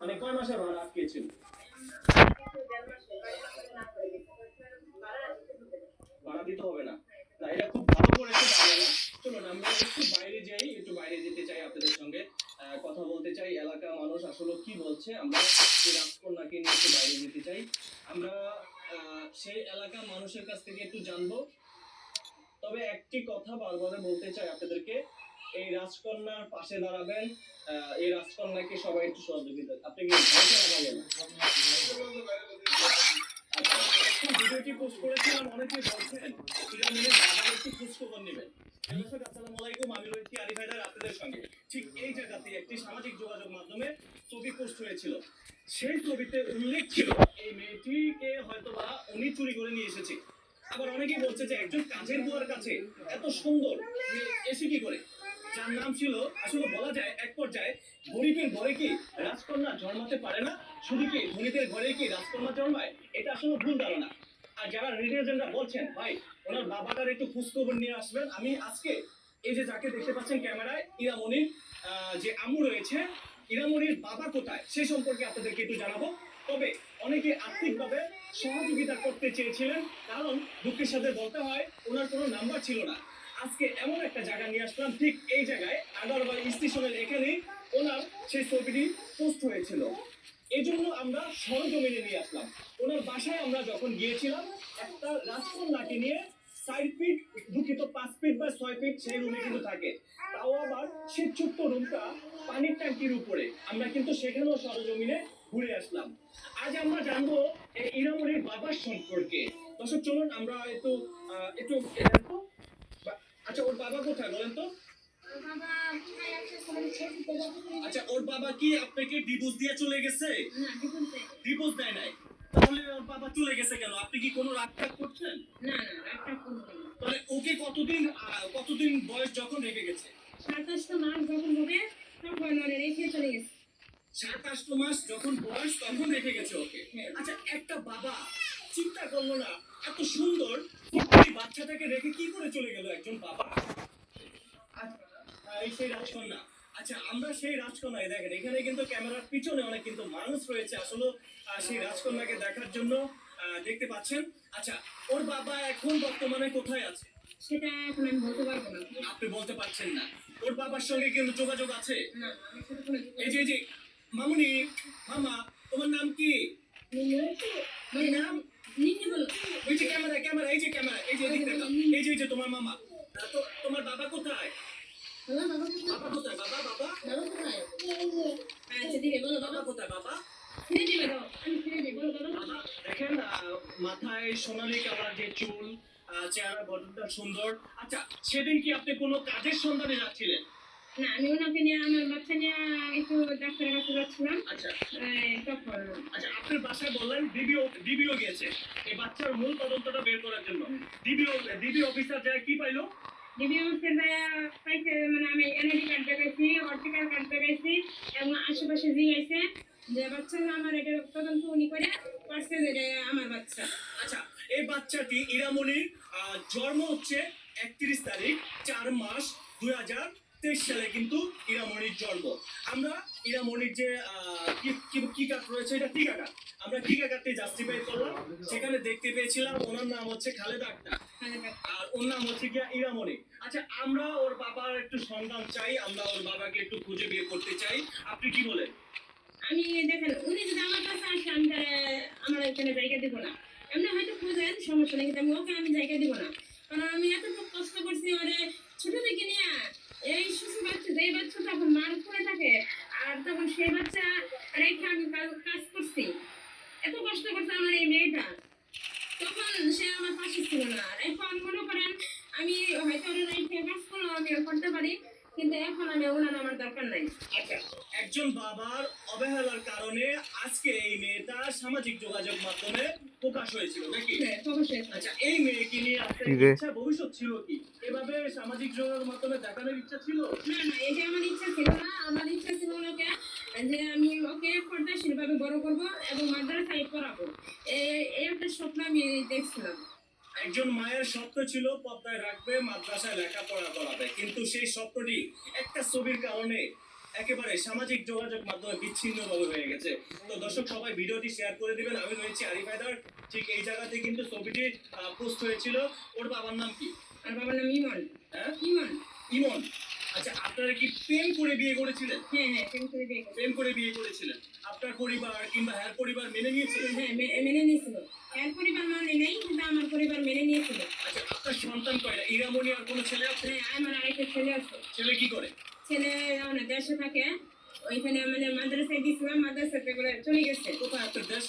মানে কয় মাসের ভাড়া আটকেছিল ভাড়া দিতে হবে না। এটা খুব ভালো আমরা একটু বাইরে যাই, একটু বাইরে যেতে চাই আপনাদের সঙ্গে। কথা বলতে চাই মানুষ কি বলছে? আমরা নিয়ে একটু বাইরে যেতে চাই। আমরা সেই মানুষের কাছ থেকে একটু জানব। তবে একটি কথা বারবার বলতে চাই আপনাদেরকে। এই রাজকন্যার পাশে দাঁড়াবেন। এই রাজকন্যাকে সবাই একটু সহযোগিতা আপনি আচ্ছা, ভিডিওটি পোস্ট করেছিলাম অনেকে বলছেন পিরামিডের বাবা একটু খোঁজ খবর নেবেন। দর্শক আসসালামু আলাইকুম আমি রয়েছি আরিফ হায়দার আপনাদের সঙ্গে। ঠিক এই জায়গাতে একটি সামাজিক যোগাযোগ মাধ্যমে ছবি পোস্ট হয়েছিল। সেই ছবিতে উল্লেখ ছিল এই মেয়েটিকে হয়তোবা উনি চুরি করে নিয়ে এসেছে। আবার অনেকেই বলছে যে একজন কাজের বুয়ার কাছে এত সুন্দর এসে কি করে? যার নাম ছিল, আসলে বলা যায় এক পর্যায়ে গরিবের ঘরে কি রাজকন্যা জন্মাতে পারে না? শুধু কি ধনীদের ঘরে কি রাজকন্যা জন্মায়? এটা আসলে ভুল ধারণা। আর যারা রিলিজনরা বলছেন, ভাই, ওনার বাবাটার একটু খোঁজখবর নিয়ে আসবেন। আমি আজকে এই যে যাকে দেখতে পাচ্ছেন ক্যামেরায় ইরামনির যে আমু রয়েছে ইরামনির বাবা কোথায়, সে সম্পর্কে আপনাদেরকে একটু জানাব। তবে অনেকে আর্থিকভাবে সহযোগিতা করতে চেয়েছিলেন, কারণ দুঃখের সাথে বলতে হয়, ওনার কোনো নাম্বার ছিল না। আজকে এমন একটা জায়গা নিয়ে আসলাম, ঠিক এই জায়গায় আগারবাগ স্টেশনের এখানেই ওনার সেই ছবিটি পোস্ট হয়েছিল। এই জন্য আমরা সরজমিনে নিয়ে আসলাম। ওনার বাসায় আমরা যখন গিয়েছিলাম, একটা রাস্তার রাজকন্যাকে নিয়ে চার ফিট দুঃখিত, পাঁচ ফিট বা ছয় ফিট সেই রুমে কিন্তু থাকে। তাও আবার ছোট্ট রুমটা পানির ট্যাঙ্কির উপরে। আমরা কিন্তু সেখানেও সরজমিনে ঘুরে আসলাম। আজ আমরা জানব ইরামনির বাবার সম্পর্কে। দর্শক, চলুন আমরা একটু একটু আচ্ছা ওর বাবা কোথায় বলেন তো? আচ্ছা ওর বাবা কি আপনাকে ডিভোর্স দিয়ে চলে গেছে? ডিভোর্স দেয় নাই। তাহলে ওর বাবা চলে গেছে কেন? আপনি কি কোনো রাগ টাগ করছেন? তাহলে ওকে কতদিন কতদিন বয়স যখন রেখে গেছে? সাত আট মাস যখন বয়স তখন রেখে গেছে ওকে। আচ্ছা একটা বাবা চিন্তা করল না। এত সুন্দর। বাচ্চাটাকে রেখে কি করে চলে গেল একজন বাবা? আচ্ছা, এই সেই রাজকন্যা। আচ্ছা আমরা সেই রাজকন্যা এই দেখেন এখানে কিন্তু ক্যামেরার পিছনে অনেক কিন্তু মানুষ রয়েছে আসলে সেই রাজকন্যাকে দেখার জন্য দেখতে পাচ্ছেন। আচ্ছা ওর বাবা এখন বর্তমানে কোথায় আছে? সেটা এখন আমি বলতে পারব না। আপনি বলতে পারছেন না। ওর বাবার সঙ্গে কিন্তু যোগাযোগ আছে? এই যে এই যে মামুনি মামা তোমার নাম কি নাম? ওই যে ক্যামেরা ক্যামেরা এই যে ক্যামেরা এই যে এদিক দেখাও। এই যে এই যে তোমার মামা। তো তোমার বাবা কোথায়? বাবা কোথায়? বাবা বাবা বাবা? আচ্ছা বলো বাবা বাবা? দেখেন মাথায় সোনালি কালার যে চুল চেহারা গঠনটা সুন্দর। আচ্ছা সেদিন কি আপনি কোনো কাজের সন্ধানে যাচ্ছিলেন? না আমি ওনাকে নিয়ে আমার বাচ্চা নিয়ে একটু ডাক্তারের কাছে যাচ্ছিলাম। আচ্ছা। তখন আচ্ছা আপনার বাসায় বললেন ডিবিও ডিবিও গেছে এই বাচ্চার মূল তদন্তটা বের করার জন্য। ডিবিও ডিবি অফিসার যায় কি পাইলো? পাইছে মানে আমি এনআইডি কার্ড দেখাইছি অর্টিকার কার্ড দেখাইছি এবং আশেপাশে যে বাচ্চা আমার এটা তদন্ত উনি করে পারছে যে আমার বাচ্চা। আচ্ছা এই বাচ্চাটি জন্ম হচ্ছে একত্রিশ তারিখ চার মাস দুই হাজার তেইশ সালে কিন্তু ইরামণির জন্ম। আমরা ইরামনির যে কি- কি- কি রয়েছে, এটা টিকা কার্ড আমরা টিকা কার্ডটি জাস্টিফাই করলাম। সেখানে দেখতে পেয়েছিলাম ওনার নাম হচ্ছে খালেদা আক্তার। আর ওর নাম হচ্ছে গিয়া ইরামণি। আচ্ছা আমরা ওর বাবার একটু সন্ধান চাই। আমরা ওর বাবাকে একটু খুঁজে বিয়ে করতে চাই। আপনি কি বলেন? আমি দেখেন, উনি যদি আমার কাছে আসে, আমি আমার এখানে জায়গা দিব না। এমনি হয়তো খুঁজেন সমস্যা নেই, কিন্তু আমি ওকে আমি জায়গা দিব না। কারণ আমি এত কষ্ট করছি ওরে, ছোট থেকে নিয়ে এই শিশু বাচ্চা যেই বাচ্চা তখন মার করে থাকে আর তখন সেই বাচ্চা রেখে আমি কাজ করছি। এত কষ্ট করছে আমার এই মেয়েটা। তখন সে আমার পাশে ছিল না। আর এখন মনে করেন আমি হয়তো রেখে কাজ করলেও আমি করতে পারি কিন্তু এখন আমি ওনার আমার দরকার নাই। আচ্ছা একজন বাবার অবহেলার কারণে আজকে এই মেয়েটা সামাজিক যোগাযোগ মাধ্যমে প্রকাশ হয়েছিল নাকি? হ্যাঁ, অবশ্যই আচ্ছা এই মেয়েকে নিয়ে আপনার? ভবিষ্যৎ ছিল কি? এভাবে সামাজিক যোগাযোগ মাধ্যমে দেখানোর ইচ্ছা ছিল? না না এটা আমার ইচ্ছা ছিল না। আমার ইচ্ছা ছিল ওকে যে আমি ওকে পর্দাশীল ভাবে বড় করব এবং মাদ্রাসায় পড়াবো। এই একটা স্বপ্ন আমি দেখছিলাম। একজন মায়ের স্বপ্ন ছিল পদ্মায় রাখবে মাদ্রাসায় লেখাপড়া করাবে। কিন্তু সেই স্বপ্নটি একটা ছবির কারণে একেবারে সামাজিক যোগাযোগ মাধ্যমে বিচ্ছিন্নভাবে হয়ে গেছে। তো দর্শক সবাই ভিডিওটি শেয়ার করে দিবেন। আমি রয়েছি আরিফ হায়দার। ঠিক এই জায়গাতে কিন্তু ছবিটি পোস্ট হয়েছিল। ওর বাবার নাম কি? আর বাবার নাম ইমন। হ্যাঁ? ইমন। ইমন? আচ্ছা আপনারা কি প্রেম করে বিয়ে করেছিলেন? হ্যাঁ হ্যাঁ প্রেম করে বিয়ে প্রেম করে বিয়ে করেছিলেন। আপনার পরিবার কিংবা হ্যার পরিবার মেনে নিয়েছিল? হ্যাঁ মেনে নিয়েছিল। এর পরিবার মানে নেই কিন্তু আমার পরিবার মেনে নিয়েছিল। আচ্ছা আপনার সন্তান কয়টা? ইরামনি আর কোনো ছেলে আছে? হ্যাঁ আমার আরেকটা ছেলে আছে। ছেলে কি করে? ছেলে মানে দেশে থাকে। ওইখানে মানে মাদ্রাসায় দিয়েছিলাম মাদ্রাসাতে করে চলে গেছে। কোথায় আপনার দেশ?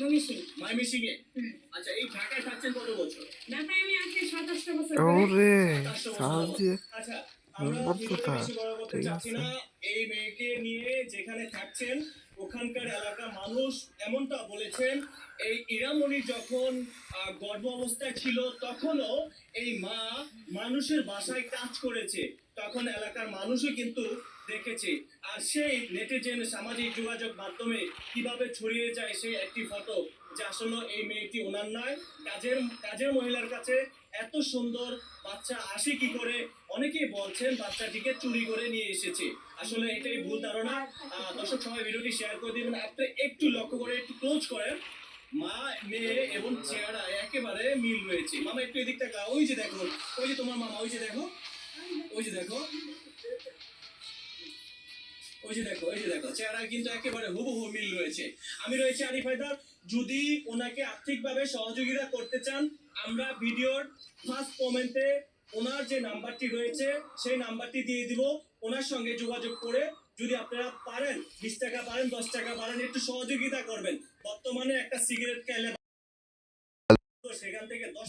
মমিসিং মাইমিসিং এ আচ্ছা এই ঢাকায় থাকছেন কত বছর ঢাকায় আমি আজকে সাতাশটা বছর ধরে ওরে ঠিক আছে। এই মেয়েকে নিয়ে যেখানে থাকছেন, ওখানকার এলাকার মানুষ এমনটা বলেছেন, এই ইরামণি যখন গর্ভ অবস্থায় ছিল, তখনও এই মা মানুষের বাসায় কাজ করেছে তখন এলাকার মানুষও কিন্তু দেখেছে আর সেই নেটিজেন সামাজিক যোগাযোগ মাধ্যমে কীভাবে ছড়িয়ে যায় সেই একটি ফটো যে আসলে এই মেয়েটি ওনার নয়। কাজের কাজের মহিলার কাছে এত সুন্দর বাচ্চা আসে কি করে? অনেকেই বলছেন বাচ্চাটিকে চুরি করে নিয়ে এসেছে। আসলে এটাই ভুল ধারণা। দর্শক সবাই ভিডিওটি শেয়ার করে দিবেন। আপনি একটু লক্ষ্য করে, একটু ক্লোজ করেন। মা, মেয়ে এবং চেহারা একেবারে মিল রয়েছে। মামা, একটু এদিক টাকা ওই যে দেখো, ওই যে তোমার মামা, ওই যে দেখো, ওই যে দেখো, ওই যে দেখো, ওই যে দেখো চেহারা কিন্তু একেবারে হুবহু মিল রয়েছে। আমি রয়েছে আরিফ হায়দার। যদি ওনাকে আর্থিকভাবে সহযোগিতা করতে চান আমরা ভিডিওর ফার্স্ট কমেন্টে ওনার যে নাম্বারটি রয়েছে সেই নাম্বারটি দিয়ে দিব। ওনার সঙ্গে যোগাযোগ করে যদি আপনারা পারেন বিশ টাকা পারেন দশ টাকা পারেন একটু সহযোগিতা করবেন। বর্তমানে একটা সিগারেট খেলে সেখান থেকে দশ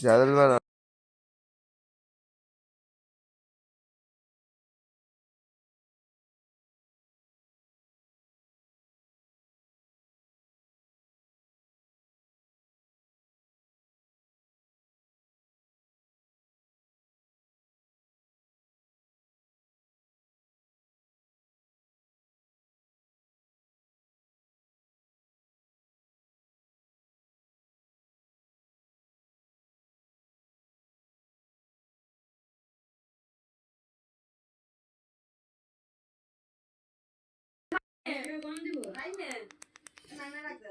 কম দেবো Aynen. Sen merakla.